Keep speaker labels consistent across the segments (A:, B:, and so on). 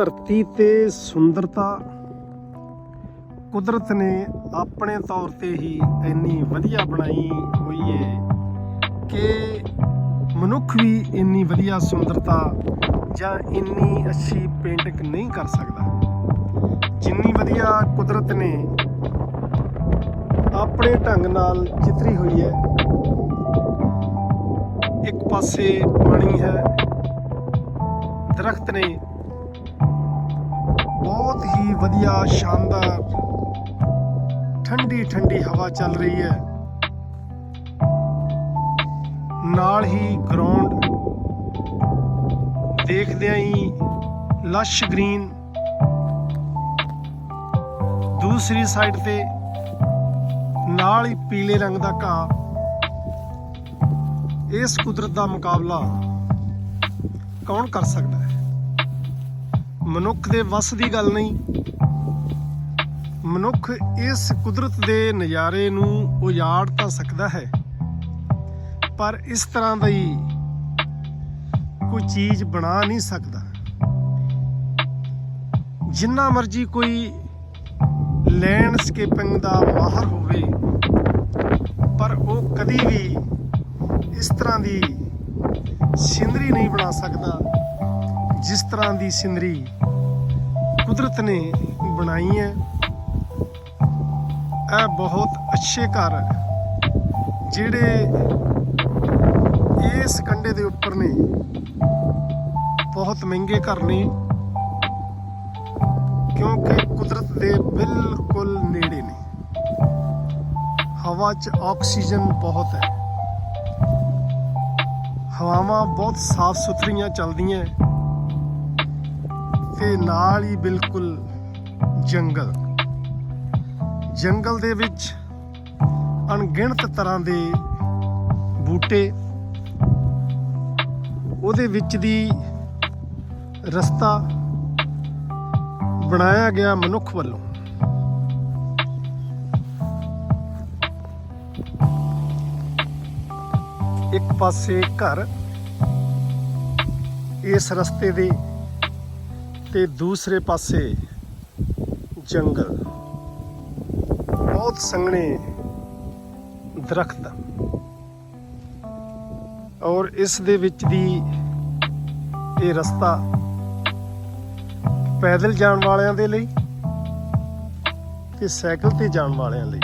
A: ਧਰਤੀ ਤੇ ਸੁੰਦਰਤਾ ਕੁਦਰਤ ਨੇ ਆਪਣੇ ਤੌਰ ਤੇ ਹੀ ਇੰਨੀ ਵਧੀਆ ਬਣਾਈ ਹੋਈ ਹੈ ਕਿ ਮਨੁੱਖ ਵੀ ਇੰਨੀ ਵਧੀਆ ਸੁੰਦਰਤਾ ਜਾਂ ਇੰਨੀ ਅੱਛੀ ਪੇਂਟਿੰਗ ਨਹੀਂ ਕਰ ਸਕਦਾ। ਜਿੰਨੀ ਵਧੀਆ ਕੁਦਰਤ ਨੇ ਆਪਣੇ ਢੰਗ ਨਾਲ ਚਿੱਤਰੀ ਹੋਈ ਹੈ ਇੱਕ ਪਾਸੇ ਪਾਣੀ ਹੈ, ਦਰਖਤ ਨੇ ਬਹੁਤ ਹੀ ਵਧੀਆ, ਸ਼ਾਨਦਾਰ, ਠੰਡੀ ਠੰਡੀ ਹਵਾ ਚੱਲ ਰਹੀ ਹੈ। ਨਾਲ ਹੀ ਗਰਾਊਂਡ ਦੇਖਦਿਆਂ ਹੀ ਲਸ਼ ਗ੍ਰੀਨ ਦੂਸਰੀ ਸਾਈਡ ਤੇ ਨਾਲ ਹੀ ਪੀਲੇ ਰੰਗ ਦਾ ਘਾਹ। ਇਸ ਕੁਦਰਤ ਦਾ ਮੁਕਾਬਲਾ ਕੌਣ ਕਰ ਸਕਦਾ ਹੈ? ਮਨੁੱਖ ਦੇ ਵੱਸ ਦੀ ਗੱਲ ਨਹੀਂ। ਮਨੁੱਖ ਇਸ ਕੁਦਰਤ ਦੇ ਨਜ਼ਾਰੇ ਨੂੰ ਉਜਾੜ ਤਾਂ ਸਕਦਾ ਹੈ। ਪਰ ਇਸ ਤਰ੍ਹਾਂ ਦੀ ਕੋਈ ਚੀਜ਼ ਬਣਾ ਨਹੀਂ ਸਕਦਾ। ਜਿੰਨਾ ਮਰਜ਼ੀ ਕੋਈ ਲੈਂਡਸਕੇਪਿੰਗ ਦਾ ਮਾਹਰ ਹੋਵੇ, ਪਰ ਉਹ ਕਦੀ ਵੀ ਇਸ ਤਰ੍ਹਾਂ ਦੀ ਸਿੰਦਰੀ ਨਹੀਂ ਬਣਾ ਸਕਦਾ, ਜਿਸ ਤਰ੍ਹਾਂ ਦੀ ਸਿੰਦਰੀ ਕੁਦਰਤ ਨੇ ਬਣਾਈ ਹੈ। ਇਹ ਬਹੁਤ ਅੱਛੇ ਘਰ ਹੈ ਜਿਹੜੇ ਇਸ ਕੰਡੇ ਦੇ ਉੱਪਰ ਨੇ, ਬਹੁਤ ਮਹਿੰਗੇ ਘਰ ਨੇ। ਕਿਉਂਕਿ ਕੁਦਰਤ ਦੇ ਬਿਲਕੁਲ ਨੇੜੇ ਨੇ। ਹਵਾ 'ਚ ਆਕਸੀਜਨ ਬਹੁਤ ਹੈ। ਹਵਾਵਾਂ ਬਹੁਤ ਸਾਫ਼ ਸੁਥਰੀਆਂ ਚੱਲਦੀਆਂ ਤੇ ਨਾਲ ਹੀ ਬਿਲਕੁਲ ਜੰਗਲ। ਜੰਗਲ ਦੇ ਵਿੱਚ ਅਣਗਿਣਤ ਤਰ੍ਹਾਂ ਦੇ ਬੂਟੇ, ਉਹਦੇ ਵਿੱਚ ਦੀ ਰਸਤਾ ਬਣਾਇਆ ਗਿਆ ਮਨੁੱਖ ਵੱਲੋਂ। ਇੱਕ ਪਾਸੇ ਘਰ ਇਸ ਰਸਤੇ ਦੇ ਤੇ ਦੂਸਰੇ ਪਾਸੇ ਜੰਗਲ। ਬਹੁਤ ਸੰਘਣੇ ਦਰਖਤ। ਔਰ ਇਸ ਦੇ ਵਿੱਚ ਦੀ ਇਹ ਰਸਤਾ ਪੈਦਲ ਜਾਣ ਵਾਲਿਆਂ ਦੇ ਲਈ ਤੇ ਸਾਈਕਲ ਤੇ ਜਾਣ ਵਾਲਿਆਂ ਲਈ।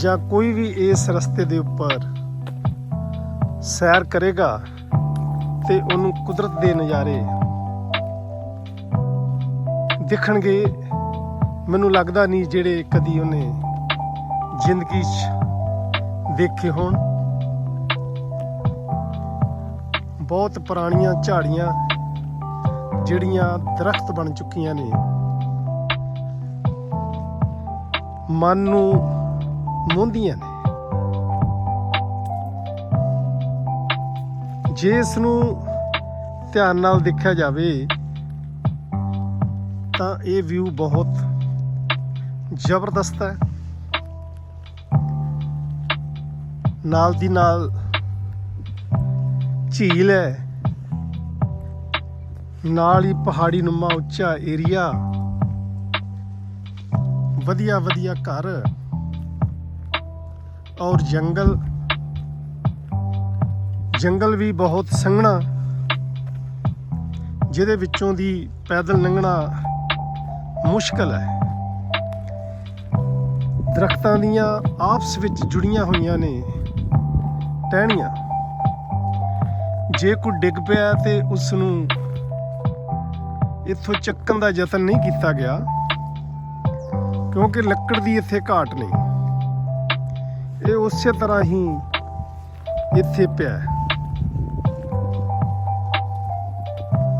A: ਜਾਂ ਕੋਈ ਵੀ ਇਸ ਰਸਤੇ ਦੇ ਉੱਪਰ ਸੈਰ ਕਰੇਗਾ ਤੇ ਉਹਨੂੰ ਕੁਦਰਤ ਦੇ ਨਜ਼ਾਰੇ ਦੇਖਣਗੇ, ਮੈਨੂੰ ਲੱਗਦਾ ਨਹੀਂ ਜਿਹੜੇ ਕਦੀ ਉਹਨੇ ਜ਼ਿੰਦਗੀ 'ਚ ਦੇਖੇ ਹੋਣ। ਬਹੁਤ ਪੁਰਾਣੀਆਂ ਝਾੜੀਆਂ ਜਿਹੜੀਆਂ ਦਰਖਤ ਬਣ ਚੁੱਕੀਆਂ ਨੇ। ਮਨ ਨੂੰ ਮੋਹਦੀਆਂ ਨੇ। ਜੇ ਇਸ ਨੂੰ ਧਿਆਨ ਨਾਲ ਦੇਖਿਆ ਜਾਵੇ ਤਾਂ ਇਹ ਵਿਊ ਬਹੁਤ ਜ਼ਬਰਦਸਤ ਹੈ। ਨਾਲ ਦੀ ਨਾਲ ਝੀਲ ਹੈ। ਨਾਲ ਹੀ ਪਹਾੜੀ ਨੁਮਾ ਉੱਚਾ ਏਰੀਆ ਵਧੀਆ ਵਧੀਆ ਘਰ। ਔਰ ਜੰਗਲ। ਜੰਗਲ ਵੀ ਬਹੁਤ ਸੰਘਣਾ। ਜਿਹਦੇ ਵਿੱਚੋਂ ਦੀ ਪੈਦਲ ਲੰਘਣਾ ਮੁਸ਼ਕਲ ਹੈ। ਦਰਖਤਾਂ ਦੀਆਂ ਆਪਸ ਵਿੱਚ ਜੁੜੀਆਂ ਹੋਈਆਂ ਨੇ ਟਹਿਣੀਆਂ। ਜੇ ਕੋਈ ਡਿੱਗ ਪਿਆ ਤੇ ਉਸ ਨੂੰ ਇੱਥੋਂ ਚੱਕਣ ਦਾ ਯਤਨ ਨਹੀਂ ਕੀਤਾ ਗਿਆ, ਕਿਉਂਕਿ ਲੱਕੜ ਦੀ ਇੱਥੇ ਘਾਟ ਨਹੀਂ। ਇਹ ਉਸੇ ਤਰ੍ਹਾਂ ਹੀ ਇੱਥੇ ਪਿਆ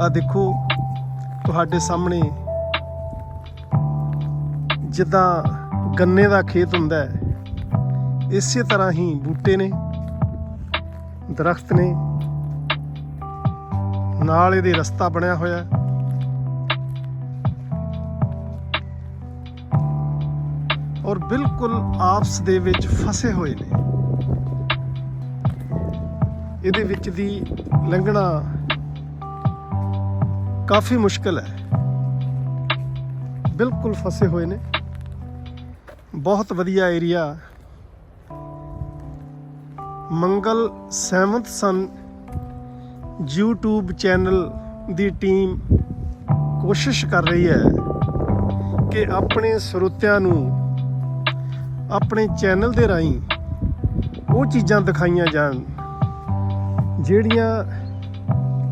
A: ਆ ਦੇਖੋ, ਤੁਹਾਡੇ ਸਾਹਮਣੇ ਜਿੱਦਾਂ ਗੰਨੇ ਦਾ ਖੇਤ ਹੁੰਦਾ ਹੈ, ਇਸੇ ਤਰ੍ਹਾਂ ਹੀ ਬੂਟੇ ਨੇ, ਦਰਖਤ ਨੇ, ਨਾਲ ਇਹਦੇ ਰਸਤਾ ਬਣਿਆ ਹੋਇਆ ਔਰ ਬਿਲਕੁਲ ਆਪਸ ਦੇ ਵਿੱਚ ਫਸੇ ਹੋਏ ਨੇ। ਇਹਦੇ ਵਿੱਚ ਦੀ ਲੰਘਣਾ ਕਾਫੀ ਮੁਸ਼ਕਲ ਹੈ। ਬਿਲਕੁਲ ਫਸੇ ਹੋਏ ਨੇ। ਬਹੁਤ ਵਧੀਆ ਏਰੀਆ ਮੰਗਲ 7th ਸਨ। YouTube ਚੈਨਲ ਦੀ ਟੀਮ ਕੋਸ਼ਿਸ਼ ਕਰ ਰਹੀ ਹੈ ਕਿ ਆਪਣੇ ਸਰੋਤਿਆਂ ਨੂੰ ਆਪਣੇ ਚੈਨਲ ਦੇ ਰਾਹੀਂ ਉਹ ਚੀਜ਼ਾਂ ਦਿਖਾਈਆਂ ਜਾਣ, ਜਿਹੜੀਆਂ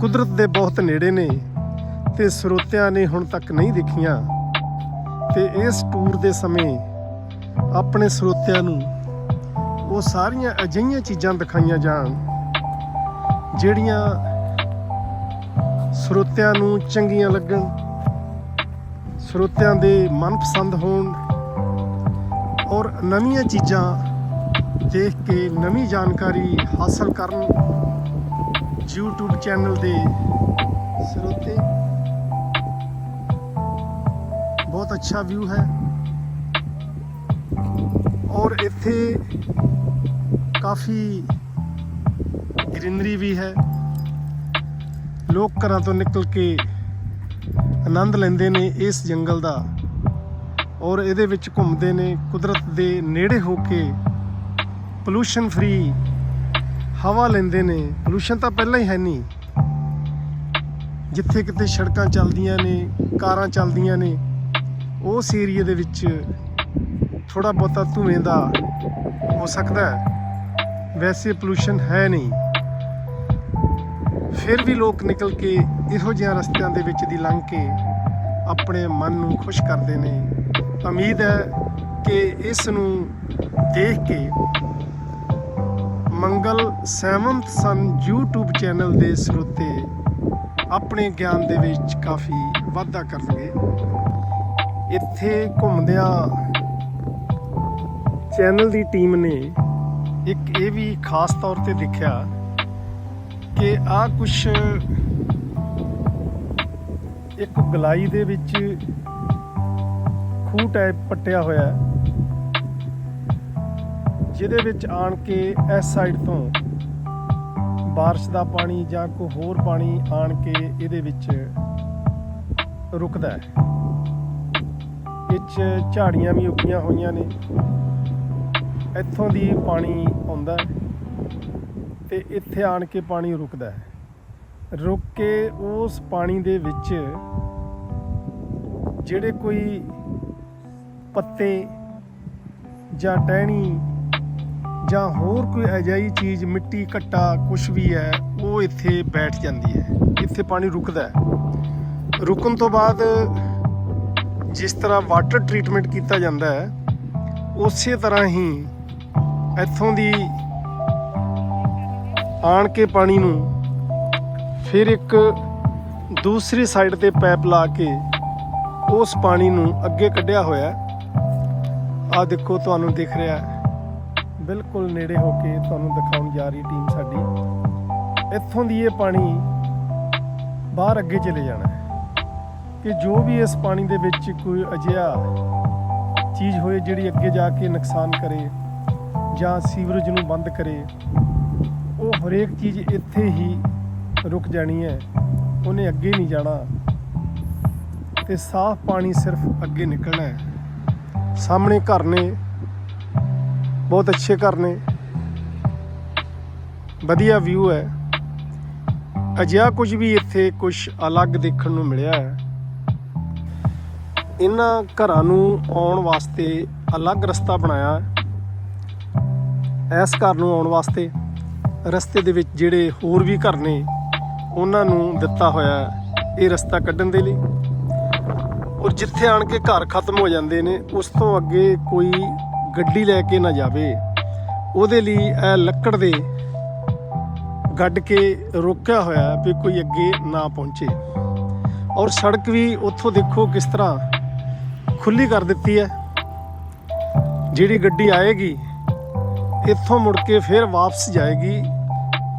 A: ਕੁਦਰਤ ਦੇ ਬਹੁਤ ਨੇੜੇ ਨੇ ਤੇ ਸਰੋਤਿਆਂ ਨੇ ਹੁਣ ਤੱਕ ਨਹੀਂ ਦੇਖੀਆਂ। ਤੇ ਇਸ ਟੂਰ ਦੇ ਸਮੇਂ ਆਪਣੇ ਸਰੋਤਿਆਂ ਨੂੰ ਉਹ ਸਾਰੀਆਂ ਅਜਿਹੀਆਂ ਚੀਜ਼ਾਂ ਦਿਖਾਈਆਂ ਜਾਣ, ਜਿਹੜੀਆਂ ਸਰੋਤਿਆਂ ਨੂੰ ਚੰਗੀਆਂ ਲੱਗਣ, ਸਰੋਤਿਆਂ ਦੇ ਮਨਪਸੰਦ ਹੋਣ ਔਰ ਨਵੀਆਂ ਚੀਜ਼ਾਂ ਦੇਖ ਕੇ ਨਵੀਂ ਜਾਣਕਾਰੀ ਹਾਸਲ ਕਰਨ YouTube ਚੈਨਲ ਦੇ ਸਰੋਤੇ। ਬਹੁਤ ਅੱਛਾ ਵਿਊ ਹੈ। ਔਰ ਇੱਥੇ ਕਾਫੀ ਗ੍ਰੀਨਰੀ ਵੀ ਹੈ। ਲੋਕ ਘਰਾਂ ਤੋਂ ਨਿਕਲ ਕੇ ਆਨੰਦ ਲੈਂਦੇ ਨੇ ਇਸ ਜੰਗਲ ਦਾ ਔਰ ਇਹਦੇ ਵਿੱਚ ਘੁੰਮਦੇ ਨੇ। ਕੁਦਰਤ ਦੇ ਨੇੜੇ ਹੋ ਕੇ ਪੋਲੂਸ਼ਨ ਫ੍ਰੀ ਹਵਾ ਲੈਂਦੇ ਨੇ। ਪੋਲੂਸ਼ਨ ਤਾਂ ਪਹਿਲਾਂ ਹੀ ਹੈ ਨਹੀਂ। ਜਿੱਥੇ ਕਿਤੇ ਸੜਕਾਂ ਚੱਲਦੀਆਂ ਨੇ, ਕਾਰਾਂ ਚੱਲਦੀਆਂ ਨੇ, ਉਸ ਏਰੀਏ ਦੇ ਵਿੱਚ ਥੋੜਾ ਬਹੁਤਾ ਧੂਏ ਦਾ ਹੋ ਸਕਦਾ ਹੈ। ਵੈਸੇ ਪੋਲੂਸ਼ਨ ਹੈ ਨਹੀਂ। ਫਿਰ ਵੀ ਲੋਕ ਨਿਕਲ ਕੇ ਇਹੋ ਜਿਹੀਆਂ ਰਸਤਿਆਂ ਦੇ ਵਿੱਚ ਦੀ ਲੰਘ ਕੇ ਆਪਣੇ ਮਨ ਨੂੰ ਖੁਸ਼ ਕਰਦੇ ਨੇ। ਉਮੀਦ ਹੈ ਕਿ ਇਸ ਨੂੰ ਦੇਖ ਕੇ ਮੰਗਲ 7th ਸਨ YouTube ਚੈਨਲ ਦੇ ਸਰੋਤੇ ਆਪਣੇ ਗਿਆਨ ਦੇ ਵਿੱਚ ਕਾਫੀ ਵਾਧਾ ਕਰਨਗੇ। ਇੱਥੇ ਘੁੰਮਦਿਆਂ ਚੈਨਲ ਦੀ ਟੀਮ ਨੇ ਇੱਕ ਇਹ ਵੀ ਖਾਸ ਤੌਰ ਤੇ ਦੇਖਿਆ ਕਿ ਆ ਕੁਛ ਇੱਕ ਗਲਾਈ ਦੇ ਵਿੱਚ ਖੂਹ ਟਾਈਪ ਪੱਟਿਆ ਹੋਇਆ ਹੈ ਜਿਹਦੇ ਵਿੱਚ ਆਣ ਕੇ ਇਸ ਸਾਈਡ ਤੋਂ بارش ਦਾ ਪਾਣੀ ਜਾਂ ਕੋਈ ਹੋਰ ਪਾਣੀ ਆਣ ਕੇ ਇਹਦੇ ਵਿੱਚ ਰੁਕਦਾ ਹੈ ਵਿੱਚ ਝਾੜੀਆਂ ਵੀ ਉੱਗੀਆਂ ਹੋਈਆਂ ਨੇ ਇੱਥੋਂ ਦੀ ਪਾਣੀ ਆਉਂਦਾ ਹੈ ਤੇ ਇੱਥੇ ਆਣ ਕੇ ਪਾਣੀ ਰੁਕਦਾ ਹੈ। ਰੁਕ ਕੇ ਉਸ ਪਾਣੀ ਦੇ ਵਿੱਚ ਜਿਹੜੇ ਕੋਈ ਪੱਤੇ ਜਾਂ ਟਹਿਣੀ ਜਾਂ ਹੋਰ ਕੋਈ ਅਜਾਈ ਚੀਜ਼, ਮਿੱਟੀ, ਘੱਟਾ ਕੁਝ ਵੀ ਹੈ, ਉਹ ਇੱਥੇ ਬੈਠ ਜਾਂਦੀ ਹੈ। ਇੱਥੇ ਪਾਣੀ ਰੁਕਦਾ ਹੈ। ਰੁਕਣ ਤੋਂ ਬਾਅਦ ਜਿਸ ਤਰ੍ਹਾਂ ਵਾਟਰ ਟ੍ਰੀਟਮੈਂਟ ਕੀਤਾ ਜਾਂਦਾ ਹੈ, ਉਸੇ ਤਰ੍ਹਾਂ ਹੀ ਇੱਥੋਂ ਦੀ ਆਣ ਕੇ ਪਾਣੀ ਨੂੰ ਫਿਰ ਇੱਕ ਦੂਸਰੀ ਸਾਈਡ ਤੇ ਪਾਈਪ ਲਾ ਕੇ ਉਸ ਪਾਣੀ ਨੂੰ ਅੱਗੇ ਕੱਢਿਆ ਹੋਇਆ ਆ ਦੇਖੋ, ਤੁਹਾਨੂੰ ਦਿਖ ਰਿਹਾ ਬਿਲਕੁਲ ਨੇੜੇ ਹੋ ਕੇ ਤੁਹਾਨੂੰ ਦਿਖਾਉਣ ਜਾ ਰਹੀ ਟੀਮ ਸਾਡੀ। ਇੱਥੋਂ ਦੀ ਇਹ ਪਾਣੀ ਬਾਹਰ ਅੱਗੇ ਚਲੇ ਜਾਣਾ ਕਿ ਜੋ ਵੀ ਇਸ ਪਾਣੀ ਦੇ ਵਿੱਚ ਕੋਈ ਅਜਿਹਾ ਚੀਜ਼ ਹੋਏ ਜਿਹੜੀ ਅੱਗੇ ਜਾ ਕੇ ਨੁਕਸਾਨ ਕਰੇ ਜਾਂ ਸੀਵਰੇਜ ਨੂੰ ਬੰਦ ਕਰੇ, ਉਹ ਹਰੇਕ ਚੀਜ਼ ਇੱਥੇ ਹੀ ਰੁਕ ਜਾਣੀ ਹੈ, ਉਹਨੇ ਅੱਗੇ ਨਹੀਂ ਜਾਣਾ। ਤੇ ਸਾਫ਼ ਪਾਣੀ ਸਿਰਫ ਅੱਗੇ ਨਿਕਲਣਾ ਹੈ। ਸਾਹਮਣੇ ਘਰ ਨੇ, ਬਹੁਤ ਅੱਛੇ ਘਰ ਨੇ। ਵਧੀਆ ਵਿਊ ਹੈ। ਅਜਿਹਾ ਕੁਝ ਵੀ ਇੱਥੇ ਕੁਝ ਅਲੱਗ ਦੇਖਣ ਨੂੰ ਮਿਲਿਆ ਹੈ। ਇਹਨਾਂ ਘਰਾਂ ਨੂੰ ਆਉਣ ਵਾਸਤੇ ਅਲੱਗ ਰਸਤਾ ਬਣਾਇਆ ਹੈ। ਇਸ ਘਰ ਨੂੰ ਆਉਣ ਵਾਸਤੇ ਰਸਤੇ ਦੇ ਵਿੱਚ ਜਿਹੜੇ ਹੋਰ ਵੀ ਘਰ ਨੇ, ਉਹਨਾਂ ਨੂੰ ਦਿੱਤਾ ਹੋਇਆ ਇਹ ਰਸਤਾ ਕੱਢਣ ਦੇ ਲਈ। ਔਰ ਜਿੱਥੇ ਆਣ ਕੇ ਘਰ ਖਤਮ ਹੋ ਜਾਂਦੇ ਨੇ, ਉਸ ਤੋਂ ਅੱਗੇ ਕੋਈ ਗੱਡੀ ਲੈ ਕੇ ਨਾ ਜਾਵੇ। ਉਹਦੇ ਲਈ ਇਹ ਲੱਕੜ ਦੇ ਗੱਡ ਕੇ ਰੋਕਿਆ ਹੋਇਆ ਵੀ ਕੋਈ ਅੱਗੇ ਨਾ ਪਹੁੰਚੇ। ਔਰ ਸੜਕ ਵੀ ਉੱਥੋਂ ਦੇਖੋ ਕਿਸ ਤਰ੍ਹਾਂ ਖੁੱਲੀ ਕਰ ਦਿੱਤੀ ਹੈ। ਜਿਹੜੀ ਗੱਡੀ ਆਏਗੀ ਇੱਥੋਂ ਮੁੜ ਕੇ ਫਿਰ ਵਾਪਸ ਜਾਏਗੀ,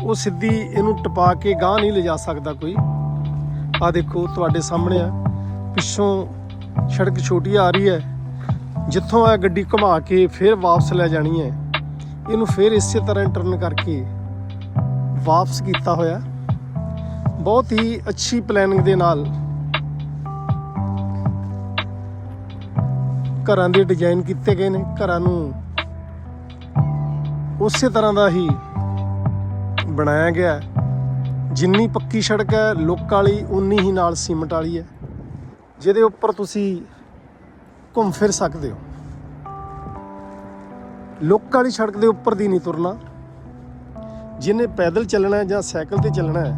A: ਉਹ ਸਿੱਧੀ ਇਹਨੂੰ ਟਪਾ ਕੇ ਗਾਂ ਨਹੀਂ ਲਿਜਾ ਸਕਦਾ ਕੋਈ। ਆ ਦੇਖੋ ਤੁਹਾਡੇ ਸਾਹਮਣੇ ਆ, ਪਿੱਛੋਂ ਸੜਕ ਛੋਟੀ ਆ ਰਹੀ ਹੈ, ਜਿੱਥੋਂ ਇਹ ਗੱਡੀ ਘੁਮਾ ਕੇ ਫਿਰ ਵਾਪਸ ਲੈ ਜਾਣੀ ਹੈ। ਇਹਨੂੰ ਫਿਰ ਇਸੇ ਤਰ੍ਹਾਂ ਟਰਨ ਕਰਕੇ ਵਾਪਸ ਕੀਤਾ ਹੋਇਆ। ਬਹੁਤ ਹੀ ਅੱਛੀ ਪਲੈਨਿੰਗ ਦੇ ਨਾਲ ਘਰਾਂ ਦੇ ਡਿਜ਼ਾਈਨ ਕੀਤੇ ਗਏ ਨੇ, ਘਰਾਂ ਨੂੰ ਉਸੇ ਤਰ੍ਹਾਂ ਦਾ ਹੀ ਬਣਾਇਆ ਗਿਆ ਜਿੰਨੀ ਪੱਕੀ ਸੜਕ ਹੈ, ਲੋਕ ਵਾਲੀ ਉਨੀ ਹੀ ਨਾਲ ਸੀਮਟ ਵਾਲੀ ਹੈ। ਜਿਹਦੇ ਉੱਪਰ ਤੁਸੀਂ ਘੁੰਮ ਫਿਰ ਸਕਦੇ ਹੋ। ਲੋਕ ਵਾਲੀ ਸੜਕ ਦੇ ਉੱਪਰ ਦੀ ਨਹੀਂ ਤੁਰਨਾ। ਜਿਹਨੇ ਪੈਦਲ ਚੱਲਣਾ ਜਾਂ ਸਾਈਕਲ ਤੇ ਚੱਲਣਾ ਹੈ,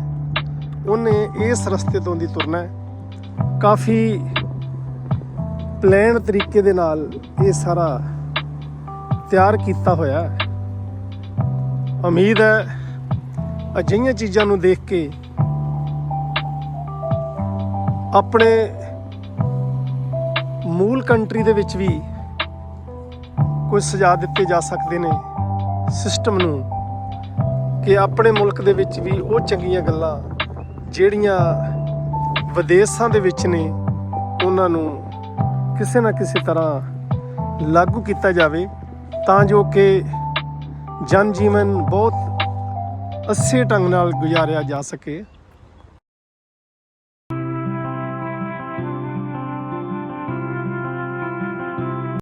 A: ਉਹਨੇ ਇਸ ਰਸਤੇ ਤੋਂ ਦੀ ਤੁਰਨਾ ਹੈ। ਕਾਫੀ ਪਲਾਨ ਤਰੀਕੇ ਦੇ ਨਾਲ ਇਹ ਸਾਰਾ ਤਿਆਰ ਕੀਤਾ ਹੋਇਆ ਹੈ। ਉਮੀਦ ਹੈ ਅਜਿਹੀਆਂ ਚੀਜ਼ਾਂ ਨੂੰ ਦੇਖ ਕੇ ਆਪਣੇ ਮੂਲ ਕੰਟਰੀ ਦੇ ਵਿੱਚ ਵੀ ਕੋਈ ਸੁਝਾਅ ਦਿੱਤੇ ਜਾ ਸਕਦੇ ਨੇ ਸਿਸਟਮ ਨੂੰ ਕਿ ਆਪਣੇ ਮੁਲਕ ਦੇ ਵਿੱਚ ਵੀ ਉਹ ਚੰਗੀਆਂ ਗੱਲਾਂ ਜਿਹੜੀਆਂ ਵਿਦੇਸ਼ਾਂ ਦੇ ਵਿੱਚ ਨੇ, ਉਹਨਾਂ ਨੂੰ ਕਿਸੇ ਨਾ ਕਿਸੇ ਤਰ੍ਹਾਂ ਲਾਗੂ ਕੀਤਾ ਜਾਵੇ ਤਾਂ ਜੋ ਕਿ ਜਨ ਜੀਵਨ ਬਹੁਤ ਅੱਛੇ ਢੰਗ ਨਾਲ ਗੁਜ਼ਾਰਿਆ ਜਾ ਸਕੇ।